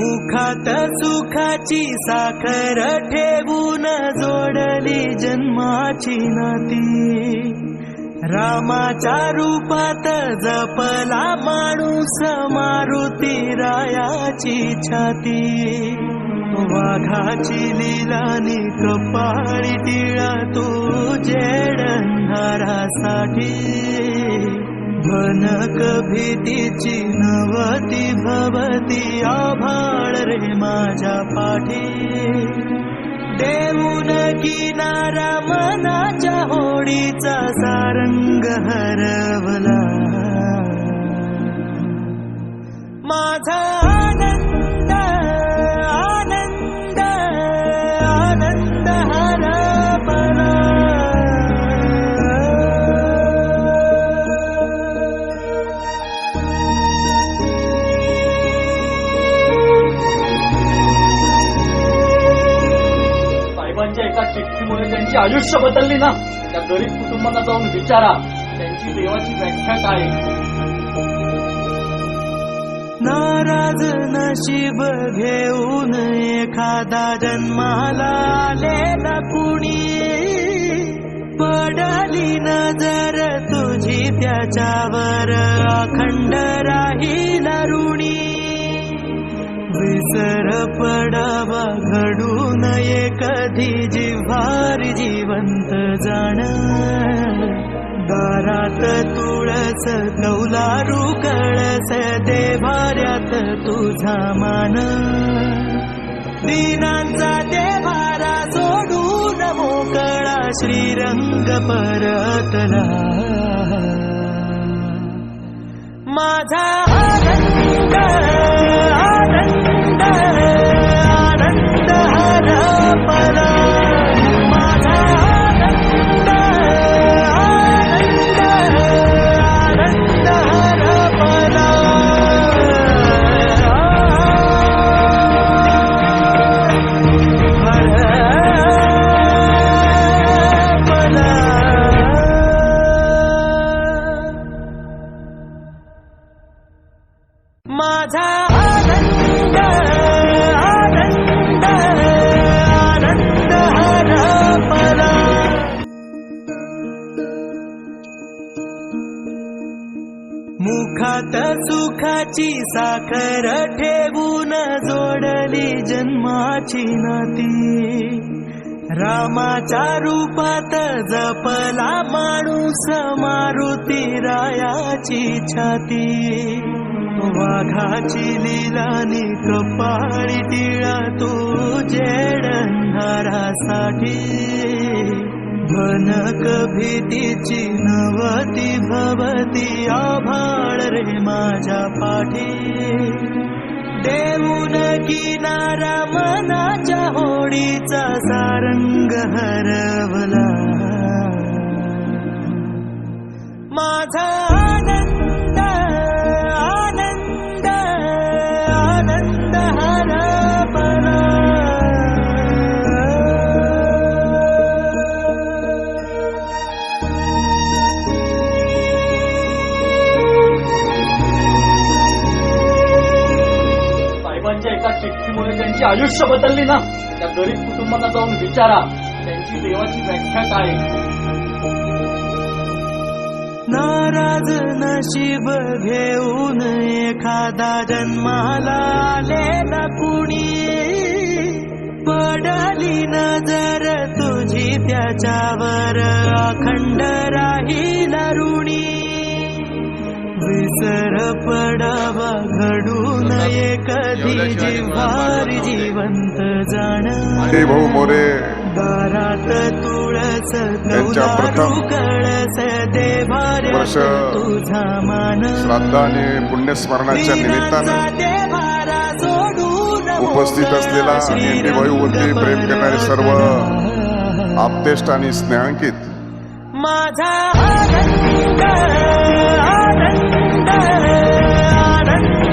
मुखात सुखाची साखर ठेवून जोडली जन्माची नाती. रामाच्या रूपात जपला माणूस मारुती रायाची छाती. वाघाची लिलानी कपाळी टिळा तू जेडंधारासाठी भनक भीतीची नवती भवती आभाळ रे माझ्या पाठी. देऊन किनारा मनाच्या होडीचा सारंग हरवला. त्यांची आयुष्य बदलली ना त्या गरीब कुटुंबांना जाऊन विचारा त्यांची देवाची व्याख्या काय नाराज नशीब घेऊन एखादा जन्माला आलेला कुणी पडली नजर तुझी त्याच्यावर अखंड राहील ऋणी विसर पडावा घडू नये कधी जिव्हार जिवंत जाण. दारात तुळस कौलारू कळस देवाऱ्यात तुझा मान. दिनांचा देवारा सोडून मोकळा श्रीरंग परतला. माझा माझा आनंद आनंद आनंद हरपला मुखात सुखाची साखर ठेवून जोडली जन्माची नाती. रामाच्या रूपात जपला माणूस मारुती रायाची छाती. वाघाची लिलानी कपाळी टिळा तू जेडणारासाठी भनक भीतीची नवती भवती आभाळ रे माझ्या पाठी. देऊन किनारा मनाच्या होडीचा सारंग हरवला. एका चिठ्ठीमुळे त्यांची आयुष्य बदलली ना. त्या गरीब कुटुंबांना जाऊन विचारा त्यांची देवाची व्याख्या काय? नाराज नशीब घेऊन एखादा जन्माला आलेला कुणी पडली नजर तुझी त्याच्यावर अखंड विसर पडावा घडू नये कधी जिव्हार जिवंत जाण. भाऊ मोरे. दारात तुळस कळस वर्ष तुझा मान. श्राद्ध आणि पुण्यस्मरणाच्या निमित्तानं उपस्थित असलेला नेहमीभाईवरती प्रेम करणारे सर्व आपतेष्ट आणि स्नेहांकित. माझा रङ्ग